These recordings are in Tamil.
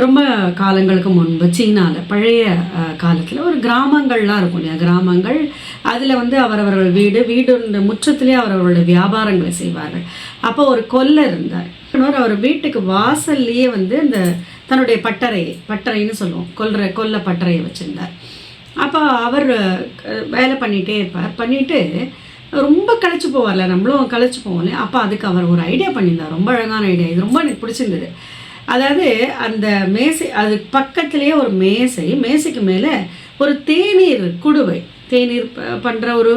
ரொம்ப காலங்களுக்கு முன்பு சீனாவில் பழைய காலத்தில் ஒரு கிராமங்கள்லாம் இருக்கும் இல்லையா? கிராமங்கள். அதில் வந்து அவரவர்கள் வீடு வீடு முற்றத்திலே அவரவர்களுடைய வியாபாரங்களை செய்வார்கள். அப்போ ஒரு கொல்லர் இருந்தார். இன்னொரு அவர் வீட்டுக்கு வாசல்லையே வந்து இந்த தன்னுடைய பட்டறையை பட்டறைன்னு சொல்லுவோம். கொல்ற கொல்ல பட்டறையை வச்சுருந்தார். அப்போ அவர் வேலை பண்ணிகிட்டே இருப்பார். பண்ணிட்டு ரொம்ப கழிச்சு போவார்ல. நம்மளும் கழிச்சு போவோம்ல அப்போ அதுக்கு அவர் ஒரு ஐடியா பண்ணியிருந்தார். ரொம்ப அழகான ஐடியா. இது ரொம்ப எனக்கு பிடிச்சிருந்தது. அதாவது அந்த மேசை அது பக்கத்துலேயே ஒரு மேசை மேசைக்கு மேலே ஒரு தேநீர் குடுவை. தேநீர் பண்ணுற ஒரு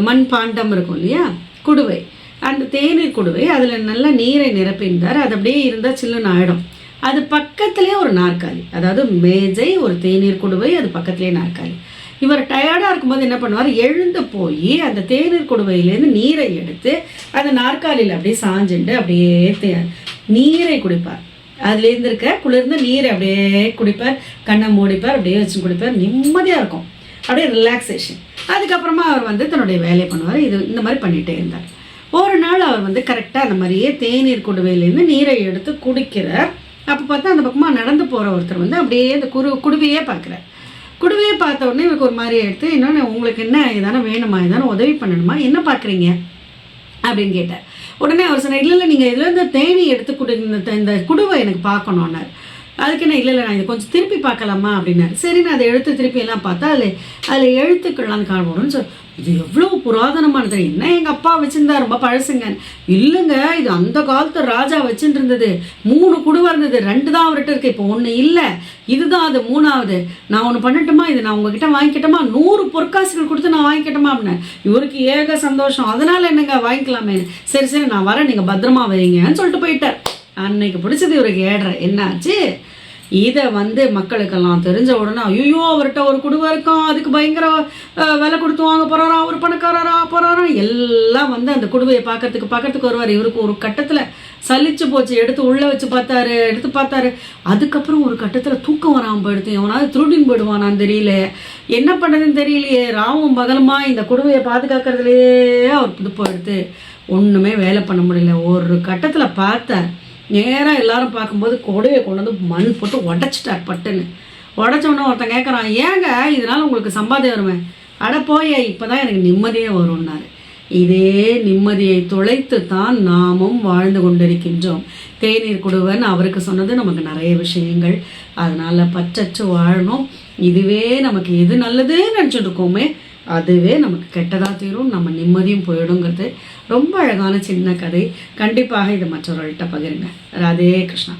மண் பாண்டம் இருக்கும் இல்லையா? குடுவை. அந்த தேநீர் குடுவை அதில் நல்ல நீரை நிரப்பியிருந்தார் அது அப்படியே இருந்தால் சில்லுன்னு ஆகிடும் அது பக்கத்துலேயே ஒரு நாற்காலி. அதாவது மேஜை ஒரு தேநீர் குடுவை அது பக்கத்துலேயே நாற்காலி. இவர் டயர்டாக இருக்கும்போது என்ன பண்ணுவார்? எழுந்து போய் அந்த தேநீர் குடுவையிலேருந்து நீரை எடுத்து அந்த நாற்காலியில் அப்படியே சாஞ்சுண்டு அப்படியே தே- நீரை குடிப்பார். அதுலேருந்து இருக்க குளிர்ந்த நீரை அப்படியே குடிப்பார் கண்ணை மூடிப்பார் அப்படியே வச்சு குடிப்பார் நிம்மதியாக இருக்கும். அப்படியே ரிலாக்ஸேஷன் அதுக்கப்புறமா அவர் வந்து தன்னுடைய வேலையை பண்ணுவார். இது இந்த மாதிரி பண்ணிகிட்டே இருந்தார். ஒரு நாள் அவர் வந்து கரெக்டாக அந்த மாதிரியே தேநீர் குடுவையிலேருந்து நீரை எடுத்து குடிக்கிறார். அப்போ பார்த்தா அந்த பக்கமாக நடந்து போகிற ஒருத்தர் வந்து அப்படியே அந்த குரு குடுவையே பார்க்குறார். குடுவையே பார்த்த உடனே இவருக்கு ஒரு மாதிரி எடுத்து இன்னொன்று உங்களுக்கு என்ன ஏதான வேணுமா? ஏதான உதவி பண்ணணுமா? என்ன பார்க்குறீங்க? அப்படின்னு கேட்டார். உடனே அவர் சொன்னார் இல்லை இல்லை நீங்கள் இதில் தேனி எடுத்து கொடு இந்த இந்த குடுவை எனக்கு பார்க்கணுன்னார் அதுக்கு என்ன இல்லை இல்லை நான் இதை கொஞ்சம் திருப்பி பார்க்கலாமா? அப்படின்னாரு சரி நான் அதை எழுத்து திருப்பி எல்லாம் பார்த்தா அதில் அதில் எழுத்துக்கள்லாம் காணப்படும்னு சொல் இது எவ்வளோ புராதனமானது. என்ன எங்கள் அப்பா வச்சுருந்தா ரொம்ப பழசுங்க இல்லைங்க இது அந்த காலத்து ராஜா வச்சுட்டு இருந்தது மூணு குடுவாக இருந்தது. ரெண்டு தான் அவர்கிட்ட இருக்கு. இப்போ ஒன்று இல்லை. இதுதான் அது மூணாவது. நான் ஒன்று பண்ணட்டுமா? இது நான் உங்ககிட்ட வாங்கிக்கட்டுமா? நூறு பொற்காசுகள் கொடுத்து நான் வாங்கிக்கட்டுமா அப்படின்னேன் இவருக்கு ஏக சந்தோஷம். அதனால என்னங்க வாங்கிக்கலாமே? சரி சரி நான் வரேன். நீங்கள் பத்திரமா வைங்கன்னு சொல்லிட்டு போயிட்டார். அன்னைக்கு பிடிச்சது இவருக்கு ஏடுற என்னாச்சு? இதை வந்து மக்களுக்கெல்லாம் தெரிஞ்ச உடனே ஐயோ அவர்கிட்ட ஒரு குடுவை இருக்கும் அதுக்கு பயங்கர விலை கொடுத்து வாங்க போகிறாரா அவர் பணக்காரரா போகிறாரா எல்லாம் வந்து அந்த குடுவையை பார்க்கறதுக்கு பக்கத்துக்கு வருவார். இவருக்கு ஒரு கட்டத்தில் சலிச்சு போச்சு. எடுத்து உள்ளே வச்சு பார்த்தாரு எடுத்து பார்த்தாரு. அதுக்கப்புறம் ஒரு கட்டத்தில் தூக்கம் வராமல் போயிடுது. எவனாவது திருடின்னு போயிடுவானான்னு தெரியல. என்ன பண்ணுறதுன்னு தெரியலையே. ராவும் பகலுமா இந்த குடுவையை பாதுகாக்கிறதுலையே அவர் புது போயிடுது. ஒன்றுமே வேலை பண்ண முடியல. ஒரு கட்டத்தில் பார்த்தார். நேராக எல்லாரும் பார்க்கும்போது கொடையை கொண்டு வந்து மண் போட்டு உடச்சிட்டார் பட்டுன்னு. உடச்ச ஒருத்தன் கேட்குறான் ஏங்க இதனால் உங்களுக்கு சம்பாதியம் வருமே? அட போய் இப்போ தான் எனக்கு நிம்மதியே வரும்னாரு. இதே நிம்மதியை தொலைத்து தான் நாமும் வாழ்ந்து கொண்டிருக்கின்றோம். தேநீர் குடுவன் அவருக்கு சொன்னது நமக்கு நிறைய விஷயங்கள். அதனால பற்றற்று வாழணும். இதுவே நமக்கு எது நல்லதுன்னு நினச்சிட்டு இருக்கோமே அதுவே நமக்கு கெட்டதாக தீரும் நம்ம நிம்மதியும் போயிடுங்கிறது. ரொம்ப அழகான சின்ன கதை. கண்டிப்பாக இதை மற்றவர்கள்ட்ட பகிருங்க. ராதே கிருஷ்ணா.